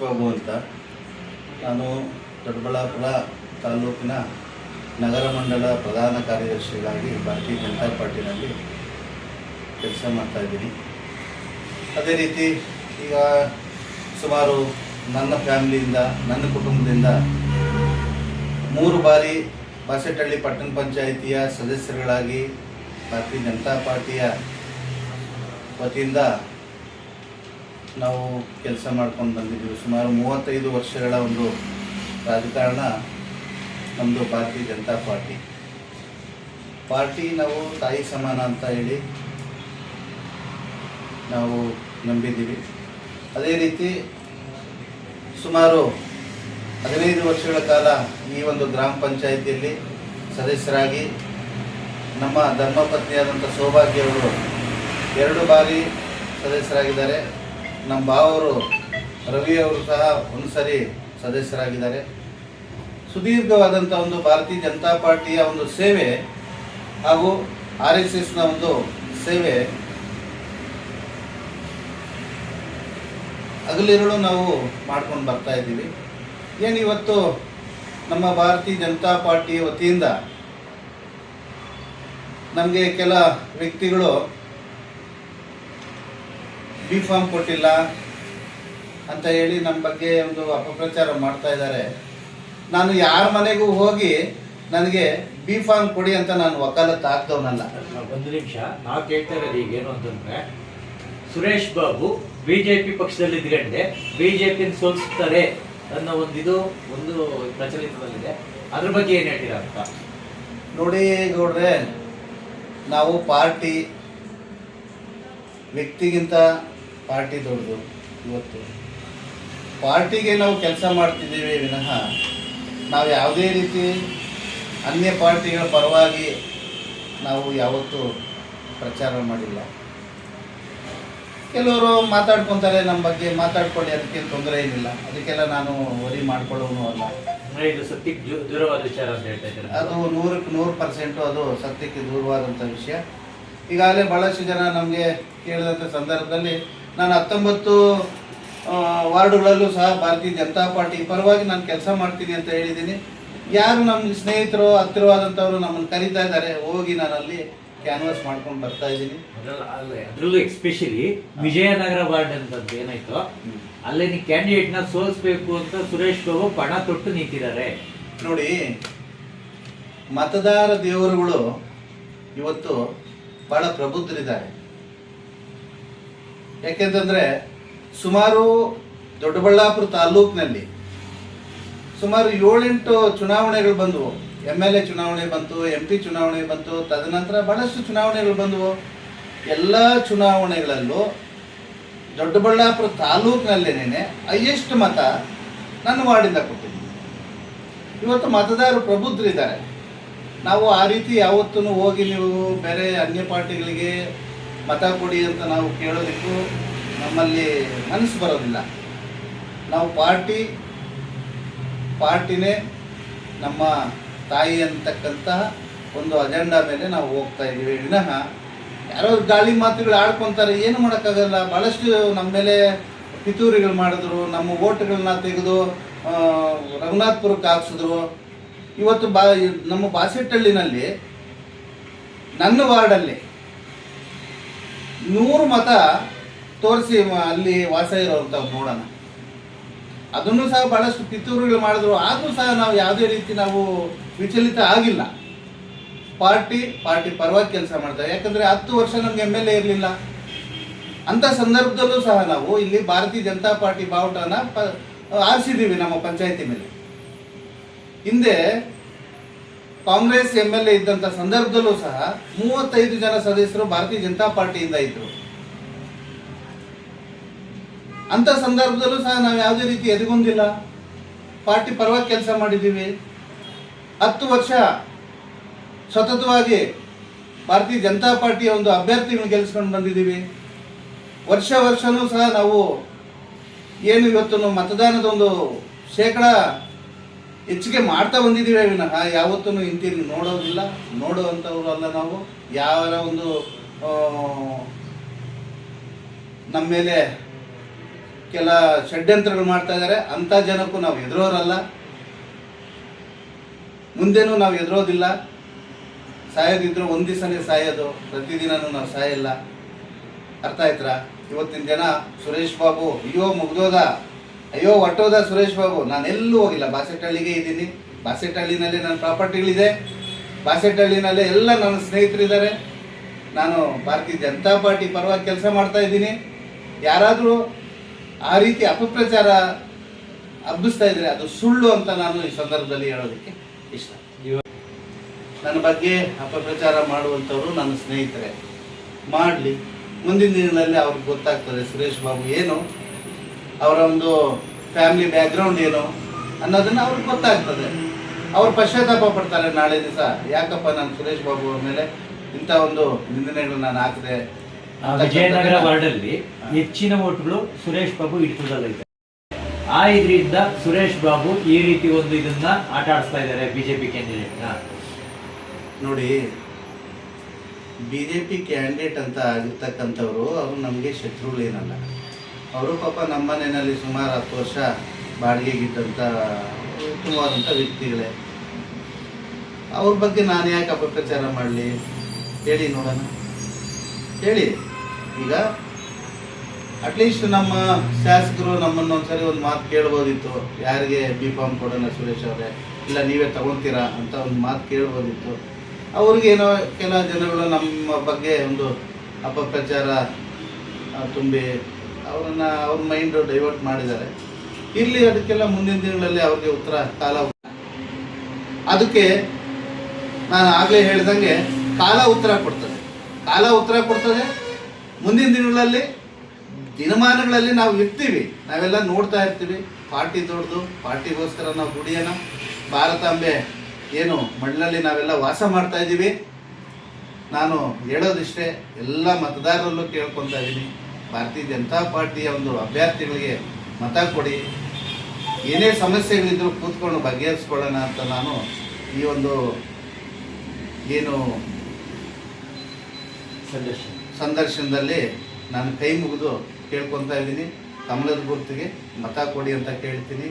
ಬಾಬು ಅಂತ. ನಾನು ದೊಡ್ಡಬಳ್ಳಾಪುರ ತಾಲೂಕಿನ ನಗರ ಮಂಡಲ ಪ್ರಧಾನ ಕಾರ್ಯದರ್ಶಿಗಾಗಿ ಭಾರತೀಯ ಜನತಾ ಪಾರ್ಟಿನಲ್ಲಿ ಕೆಲಸ ಮಾಡ್ತಾ ಇದ್ದೀನಿ. ಅದೇ ರೀತಿ ಈಗ ಸುಮಾರು ನನ್ನ ಫ್ಯಾಮಿಲಿಯಿಂದ, ನನ್ನ ಕುಟುಂಬದಿಂದ ಮೂರು ಬಾರಿ ಬಾಸೆಟಹಳ್ಳಿ ಪಟ್ಟಣ ಪಂಚಾಯಿತಿಯ ಸದಸ್ಯರುಗಳಾಗಿ ಭಾರತೀಯ ಜನತಾ ಪಾರ್ಟಿಯ ವತಿಯಿಂದ ನಾವು ಕೆಲಸ ಮಾಡ್ಕೊಂಡು ಬಂದಿದ್ದೀವಿ. ಸುಮಾರು ಮೂವತ್ತೈದು ವರ್ಷಗಳ ಒಂದು ರಾಜಕಾರಣ ನಮ್ಮದು ಭಾರತೀಯ ಜನತಾ ಪಾರ್ಟಿ. ಪಾರ್ಟಿ ನಾವು ತಾಯಿ ಸಮಾನ ಅಂತ ಹೇಳಿ ನಾವು ನಂಬಿದ್ದೀವಿ. ಅದೇ ರೀತಿ ಸುಮಾರು ಹದಿನೈದು ವರ್ಷಗಳ ಕಾಲ ಈ ಒಂದು ಗ್ರಾಮ ಪಂಚಾಯಿತಿಯಲ್ಲಿ ಸದಸ್ಯರಾಗಿ ನಮ್ಮ ಧರ್ಮಪತ್ನಿಯಾದಂಥ ಸೌಭಾಗ್ಯ ಅವರು ಎರಡು ಬಾರಿ ಸದಸ್ಯರಾಗಿದ್ದಾರೆ. ನಮ್ಮ ಬಾವರು ರವಿ ಅವರು ಸಹ ಒಂದು ಸರಿ ಸದಸ್ಯರಾಗಿದ್ದಾರೆ. ಸುದೀರ್ಘವಾದಂಥ ಒಂದು ಭಾರತೀಯ ಜನತಾ ಪಾರ್ಟಿಯ ಒಂದು ಸೇವೆ ಹಾಗೂ ಆರ್ ಎಸ್ ಎಸ್ನ ಒಂದು ಸೇವೆ. ಹಗಲಿರುಳು ನಾವು ಮಾಡ್ಕೊಂಡು ಬರ್ತಾ ಇದ್ದೀವಿ. ಏನು ಇವತ್ತು ನಮ್ಮ ಭಾರತೀಯ ಜನತಾ ಪಾರ್ಟಿಯ ವತಿಯಿಂದ ನಮಗೆ ಕೆಲ ವ್ಯಕ್ತಿಗಳು ಬಿ ಫಾರ್ಮ್ ಕೊಟ್ಟಿಲ್ಲ ಅಂತ ಹೇಳಿ ನಮ್ಮ ಬಗ್ಗೆ ಒಂದು ಅಪಪ್ರಚಾರ ಮಾಡ್ತಾ ಇದ್ದಾರೆ. ನಾನು ಯಾರ ಮನೆಗೂ ಹೋಗಿ ನನಗೆ ಬಿ ಫಾರ್ಮ್ ಕೊಡಿ ಅಂತ ನಾನು ವಕಾಲತ್ತು ಹಾಕ್ದವನಲ್ಲ ಒಂದು ನಿಮಿಷ ನಾವು ಕೇಳ್ತಾ ಇರೋದು ಈಗ ಏನು ಅಂತಂದ್ರೆ ಸುರೇಶ್ ಬಾಬು ಬಿಜೆಪಿ ಪಕ್ಷದಲ್ಲಿ ಜೆ ಬಿಜೆಪಿ ಸೋಲಿಸ್ತಾರೆ ಅನ್ನೋ ಒಂದು ಇದು ಒಂದು ಪ್ರಚಲಿತದಲ್ಲಿದೆ. ಅದ್ರ ಬಗ್ಗೆ ಏನು ಹೇಳ್ತೀರಾ ಅಂತ? ನೋಡಿ ಗೌಡ್ರೆ ನಾವು ಪಾರ್ಟಿ ವ್ಯಕ್ತಿಗಿಂತ ಪಾರ್ಟಿ ದೊಡ್ಡದು ಇವತ್ತು. ಪಾರ್ಟಿಗೆ ನಾವು ಕೆಲಸ ಮಾಡ್ತಿದ್ದೀವಿ ವಿನಃ ನಾವು ಯಾವುದೇ ರೀತಿ ಅನ್ಯ ಪಾರ್ಟಿಗಳ ಪರವಾಗಿ ನಾವು ಯಾವತ್ತೂ ಪ್ರಚಾರ ಮಾಡಿಲ್ಲ. ಕೆಲವರು ಮಾತಾಡ್ಕೊತಾರೆ ನಮ್ಮ ಬಗ್ಗೆ ಮಾತಾಡ್ಕೊಳ್ಳಿ ಅದಕ್ಕೆ ತೊಂದರೆ ಏನಿಲ್ಲ. ಅದಕ್ಕೆಲ್ಲ ನಾನು ವರಿ ಮಾಡ್ಕೊಳ್ಳೋನು ಅಲ್ಲ. ಇದು ಸತ್ಯಕ್ಕೆ ದೂರವಾದ ವಿಚಾರ ಅಂತ ಹೇಳ್ತಾ ಇದ್ದಾರೆ? ಅದು ನೂರಕ್ಕೆ ನೂರು ಪರ್ಸೆಂಟು ಅದು ಸತ್ಯಕ್ಕೆ ದೂರವಾದಂಥ ವಿಷಯ. ಈಗಾಗಲೇ ಭಾಳಷ್ಟು ಜನ ನಮಗೆ ಕೇಳಿದಂಥ ಸಂದರ್ಭದಲ್ಲಿ ನಾನು ಹತ್ತೊಂಬತ್ತು ವಾರ್ಡ್ಗಳಲ್ಲೂ ಸಹ ಭಾರತೀಯ ಜನತಾ ಪಾರ್ಟಿ ಪರವಾಗಿ ನಾನು ಕೆಲಸ ಮಾಡ್ತೀನಿ ಅಂತ ಹೇಳಿದ್ದೀನಿ. ಯಾರು ನಮ್ಮ ಸ್ನೇಹಿತರು ಹತ್ತಿರವಾದಂಥವ್ರು ನಮ್ಮನ್ನು ಕರೀತಾ ಇದ್ದಾರೆ ಹೋಗಿ ನಾನು ಅಲ್ಲಿ ಕ್ಯಾನ್ವಾಸ್ ಮಾಡ್ಕೊಂಡು ಬರ್ತಾ ಇದ್ದೀನಿ. ಅದರಲ್ಲೂ ಎಸ್ಪೆಷಲಿ ಅದ್ರಲ್ಲೂ ಎಕ್ಸ್ಪೆಷಲಿ ವಿಜಯನಗರ ವಾರ್ಡ್ ಅಂತ ಏನಾಯ್ತು ಅಲ್ಲೇ ನೀವು ಕ್ಯಾಂಡಿಡೇಟ್ನ ಸೋಲಿಸ್ಬೇಕು ಅಂತ ಸುರೇಶ್ ಬಾಬು ಪಣ ತೊಟ್ಟು ನಿಂತಿದ್ದಾರೆ. ನೋಡಿ ಮತದಾರ ದೇವರುಗಳು ಇವತ್ತು ಬಹಳ ಪ್ರಬುದ್ಧರಿದ್ದಾರೆ. ಯಾಕೆಂತಂದ್ರೆ ಸುಮಾರು ದೊಡ್ಡಬಳ್ಳಾಪುರ ತಾಲೂಕಿನಲ್ಲಿ ಸುಮಾರು ಏಳೆಂಟು ಚುನಾವಣೆಗಳು ಬಂದವು. ಎಂ ಎಲ್ ಎ ಚುನಾವಣೆ ಬಂತು, ಎಂ ಪಿ ಚುನಾವಣೆ ಬಂತು, ತದನಂತರ ಬಹಳಷ್ಟು ಚುನಾವಣೆಗಳು ಬಂದವು. ಎಲ್ಲ ಚುನಾವಣೆಗಳಲ್ಲೂ ದೊಡ್ಡಬಳ್ಳಾಪುರ ತಾಲೂಕಿನಲ್ಲೇನೆ ಹೈಯೆಸ್ಟ್ ಮತ ನನ್ನ ವಾರ್ಡಿಂದ ಕೊಟ್ಟಿದ್ದೀನಿ ಇವತ್ತು ಮತದಾರರು ಪ್ರಬುದ್ಧರಿದ್ದಾರೆ. ನಾವು ಆ ರೀತಿ ಯಾವತ್ತೂ ಹೋಗಿ ನೀವು ಬೇರೆ ಅನ್ಯ ಪಾರ್ಟಿಗಳಿಗೆ ಮತ ಕೊಡಿ ಅಂತ ನಾವು ಕೇಳೋದಕ್ಕೂ ನಮ್ಮಲ್ಲಿ ಮನಸ್ಸು ಬರೋದಿಲ್ಲ. ನಾವು ಪಾರ್ಟಿ, ಪಾರ್ಟಿನೇ ನಮ್ಮ ತಾಯಿ ಅಂತಕ್ಕಂತಹ ಒಂದು ಅಜೆಂಡಾ ಮೇಲೆ ನಾವು ಹೋಗ್ತಾ ಇದ್ದೀವಿ. ವಿನಃ ಯಾರೋ ಗಾಳಿ ಮಾತುಗಳು ಆಡ್ಕೊತಾರೆ, ಏನು ಮಾಡೋಕ್ಕಾಗಲ್ಲ. ಭಾಳಷ್ಟು ನಮ್ಮ ಮೇಲೆ ಪಿತೂರಿಗಳು ಮಾಡಿದ್ರು, ನಮ್ಮ ಓಟ್ಗಳನ್ನ ತೆಗೆದು ರಘುನಾಥ್ಪುರಕ್ಕೆ ಹಾಕ್ಸಿದ್ರು. ಇವತ್ತು ಬಾ, ನಮ್ಮ ಬಾಸೆಟ್ಟಳ್ಳಿನಲ್ಲಿ, ನನ್ನ ವಾರ್ಡಲ್ಲಿ ನೂರು ಮತ ತೋರಿಸಿ ಅಲ್ಲಿ ವಾಸ ಇರೋವಂಥವ್ರು ನೋಡೋಣ. ಅದನ್ನು ಸಹ ಬಹಳಷ್ಟು ಪಿತೂರುಗಳು ಮಾಡಿದ್ರು. ಆದರೂ ಸಹ ನಾವು ಯಾವುದೇ ರೀತಿ ನಾವು ವಿಚಲಿತ ಆಗಿಲ್ಲ. ಪಾರ್ಟಿ ಪಾರ್ಟಿ ಪರವಾಗಿ ಕೆಲಸ ಮಾಡ್ತಾರೆ. ಯಾಕಂದ್ರೆ ಹತ್ತು ವರ್ಷ ನಮ್ಗೆ ಎಂ ಎಲ್ ಎ ಇರಲಿಲ್ಲ. ಅಂತ ಸಂದರ್ಭದಲ್ಲೂ ಸಹ ನಾವು ಇಲ್ಲಿ ಭಾರತೀಯ ಜನತಾ ಪಾರ್ಟಿ ಬಾವುಟನ ಪ ಆರಿಸಿದ್ದೀವಿ ನಮ್ಮ ಪಂಚಾಯತಿ ಮೇಲೆ. ಹಿಂದೆ ಕಾಂಗ್ರೆಸ್ ಎಂ ಎಲ್ ಎ ಇದ್ದಂಥ ಸಂದರ್ಭದಲ್ಲೂ ಸಹ ಮೂವತ್ತೈದು ಜನ ಸದಸ್ಯರು ಭಾರತೀಯ ಜನತಾ ಪಾರ್ಟಿಯಿಂದ ಇದ್ರು. ಅಂತ ಸಂದರ್ಭದಲ್ಲೂ ಸಹ ನಾವು ಯಾವುದೇ ರೀತಿ ಎದುಗೊಂದಿಲ್ಲ. ಪಾರ್ಟಿ ಪರವಾಗಿ ಕೆಲಸ ಮಾಡಿದ್ದೀವಿ. ಹತ್ತು ವರ್ಷ ಸತತವಾಗಿ ಭಾರತೀಯ ಜನತಾ ಪಾರ್ಟಿಯ ಒಂದು ಅಭ್ಯರ್ಥಿಗಳನ್ನ ಗೆಲ್ಲಿಸ್ಕೊಂಡು ಬಂದಿದ್ದೀವಿ. ವರ್ಷ ವರ್ಷನೂ ಸಹ ನಾವು ಏನು ಇವತ್ತು ಮತದಾನದ ಒಂದು ಶೇಕಡ ಹೆಚ್ಚಿಗೆ ಮಾಡ್ತಾ ಬಂದಿದ್ದೀವಿ ವಿನಃ ಯಾವತ್ತೂ ಹಿಂತಿರುಗಿ ನೋಡೋದಿಲ್ಲ. ನೋಡುವಂಥವ್ರು ಅಲ್ಲ ನಾವು. ಯಾವ ಒಂದು ನಮ್ಮ ಮೇಲೆ ಕೆಲ ಷಡ್ಯಂತ್ರಗಳು ಮಾಡ್ತಾ ಇದ್ದಾರೆ. ಅಂಥ ಜನಕ್ಕೂ ನಾವು ಎದುರೋರಲ್ಲ. ಮುಂದೇನೂ ನಾವು ಎದುರೋದಿಲ್ಲ. ಸಾಯೋದಿದ್ರು ಒಂದು ದಿವಸನೇ ಸಾಯೋದು. ಪ್ರತಿದಿನನೂ ನಾವು ಸಾಯಲ್ಲ. ಅರ್ಥ ಆಯ್ತರ? ಇವತ್ತಿನ ಜನ ಸುರೇಶ್ ಬಾಬು, ಅಯ್ಯೋ, ಮುಗ್ದೋದ. ಅಯ್ಯೋ ಒಟ್ಟೋದ ಸುರೇಶ್ ಬಾಬು. ನಾನು ಎಲ್ಲೂ ಹೋಗಿಲ್ಲ. ಬಾಸೆಟ್ಟಹಳ್ಳಿಗೆ ಇದ್ದೀನಿ. ಬಾಸೆಟ್ಟಹಳ್ಳಿನಲ್ಲಿ ನನ್ನ ಪ್ರಾಪರ್ಟಿಗಳಿದೆ. ಬಾಸೆಟ್ಟಹಳ್ಳಿನಲ್ಲೇ ಎಲ್ಲ ನನ್ನ ಸ್ನೇಹಿತರಿದ್ದಾರೆ. ನಾನು ಭಾರತೀಯ ಜನತಾ ಪಾರ್ಟಿ ಪರವಾಗಿ ಕೆಲಸ ಮಾಡ್ತಾ ಇದ್ದೀನಿ. ಯಾರಾದರೂ ಆ ರೀತಿ ಅಪಪ್ರಚಾರ ಹಬ್ಬಿಸ್ತಾ ಇದ್ದರೆ ಅದು ಸುಳ್ಳು ಅಂತ ನಾನು ಈ ಸಂದರ್ಭದಲ್ಲಿ ಹೇಳೋದಕ್ಕೆ ಇಷ್ಟ. ನನ್ನ ಬಗ್ಗೆ ಅಪಪ್ರಚಾರ ಮಾಡುವಂಥವ್ರು ನನ್ನ ಸ್ನೇಹಿತರೆ. ಮಾಡಲಿ. ಮುಂದಿನ ದಿನದಲ್ಲಿ ಅವ್ರಿಗೆ ಗೊತ್ತಾಗ್ತದೆ ಸುರೇಶ್ ಬಾಬು ಏನು. ಅವರ ಒಂದು ಫ್ಯಾಮಿಲಿ ಬ್ಯಾಕ್ಗ್ರೌಂಡ್ ಏನು ಅನ್ನೋದನ್ನ ಅವ್ರಿಗೆ ಗೊತ್ತಾಗ್ತದೆ. ಅವ್ರು ಪಶ್ಚಾತ್ತಾಪ ಪಡ್ತಾರೆ ನಾಳೆ ದಿವಸ. ಯಾಕಪ್ಪ ನಾನು ಸುರೇಶ್ ಬಾಬು ಅವ್ರ ಮೇಲೆ ಇಂಥ ಒಂದು ನಿಂದನೆಗಳು ನಾನು ಹಾಕಿದೆ? ವಿಜಯನಗರ ವಾರ್ಡಲ್ಲಿ ಹೆಚ್ಚಿನ ಓಟ್ಗಳು ಸುರೇಶ್ ಬಾಬು ಹಿಡಿತದಲ್ಲೈತೆ ಆ ಇದರಿಂದ ಸುರೇಶ್ ಬಾಬು ಈ ರೀತಿ ಒಂದು ಇದನ್ನ ಆಟ ಆಡಿಸ್ತಾ ಇದ್ದಾರೆ ಬಿಜೆಪಿ ಕ್ಯಾಂಡಿಡೇಟ್ನ ನೋಡಿ ಬಿಜೆಪಿ ಕ್ಯಾಂಡಿಡೇಟ್ ಅಂತ ಆಗಿರ್ತಕ್ಕಂಥವ್ರು ಅವರು ನಮಗೆ ಶತ್ರುಗಳೇನಲ್ಲ. ಅವರು ಪಾಪ ನಮ್ಮ ಮನೆಯಲ್ಲಿ ಸುಮಾರು ಹತ್ತು ವರ್ಷ ಬಾಡಿಗೆಗಿದ್ದಂಥ ಉತ್ತಮವಾದಂಥ ವ್ಯಕ್ತಿಗಳೇ. ಅವ್ರ ಬಗ್ಗೆ ನಾನು ಯಾಕೆ ಅಪಪ್ರಚಾರ ಮಾಡಲಿ? ಹೇಳಿ ನೋಡೋಣ. ಹೇಳಿ. ಈಗ ಅಟ್ಲೀಸ್ಟ್ ನಮ್ಮ ಶಾಸಕರು ನಮ್ಮನ್ನು ಒಂದ್ಸರಿ ಒಂದು ಮಾತು ಕೇಳ್ಬೋದಿತ್ತು. ಯಾರಿಗೆ ಬಿ ಫಾರ್ಮ್ ಕೊಡೋಣ ಸುರೇಶ್ ಅವರೇ? ಇಲ್ಲ, ನೀವೇ ತಗೊಳ್ತೀರಾ ಅಂತ ಒಂದು ಮಾತು ಕೇಳ್ಬೋದಿತ್ತು. ಅವ್ರಿಗೇನೋ ಕೆಲ ಜನಗಳು ನಮ್ಮ ಬಗ್ಗೆ ಒಂದು ಅಪಪ್ರಚಾರ ತುಂಬಿ ಅವ್ರನ್ನ ಅವ್ರ ಮೈಂಡು ಡೈವರ್ಟ್ ಮಾಡಿದ್ದಾರೆ. ಇಲ್ಲಿ ಅದಕ್ಕೆಲ್ಲ ಮುಂದಿನ ದಿನಗಳಲ್ಲಿ ಅವ್ರಿಗೆ ಉತ್ತರ ಕಾಲ ಅದಕ್ಕೆ ನಾನು ಆಗಲೇ ಹೇಳ್ದಂಗೆ ಕಾಲ ಉತ್ತರ ಕೊಡ್ತದೆ. ಕಾಲ ಉತ್ತರ ಕೊಡ್ತದೆ. ಮುಂದಿನ ದಿನಗಳಲ್ಲಿ ದಿನಮಾನಗಳಲ್ಲಿ ನಾವು ಇರ್ತೀವಿ. ನಾವೆಲ್ಲ ನೋಡ್ತಾ ಇರ್ತೀವಿ. ಪಾರ್ಟಿ ದೊಡ್ಡದು, ಪಾರ್ಟಿಗೋಸ್ಕರ ನಾವು ದುಡಿಯೋಣ ಭಾರತಾಂಬೆ ಏನು ಮಣ್ಣಲ್ಲಿ ನಾವೆಲ್ಲ ವಾಸ ಮಾಡ್ತಾ ಇದ್ದೀವಿ ನಾನು ಹೇಳೋದಿಷ್ಟೇ ಎಲ್ಲ ಮತದಾರರಲ್ಲೂ ಕೇಳ್ಕೊತಾ ಇದ್ದೀನಿ ಭಾರತೀಯ ಜನತಾ ಪಾರ್ಟಿಯ ಒಂದು ಅಭ್ಯರ್ಥಿಗಳಿಗೆ ಮತ ಕೊಡಿ. ಏನೇ ಸಮಸ್ಯೆಗಳಿದ್ರು ಕೂತ್ಕೊಂಡು ಬಗೆಹರಿಸ್ಕೊಳ್ಳೋಣ ಅಂತ ನಾನು ಈ ಒಂದು ಏನು ಸಂದರ್ಶನ. ಸಂದರ್ಶನದಲ್ಲಿ ನಾನು ಕೈ ಮುಗಿದು ಕೇಳ್ಕೊತಾ ಇದ್ದೀನಿ. ಕಮಲದ ಗುರ್ತಿಗೆ ಮತ ಕೊಡಿ ಅಂತ ಕೇಳ್ತೀನಿ.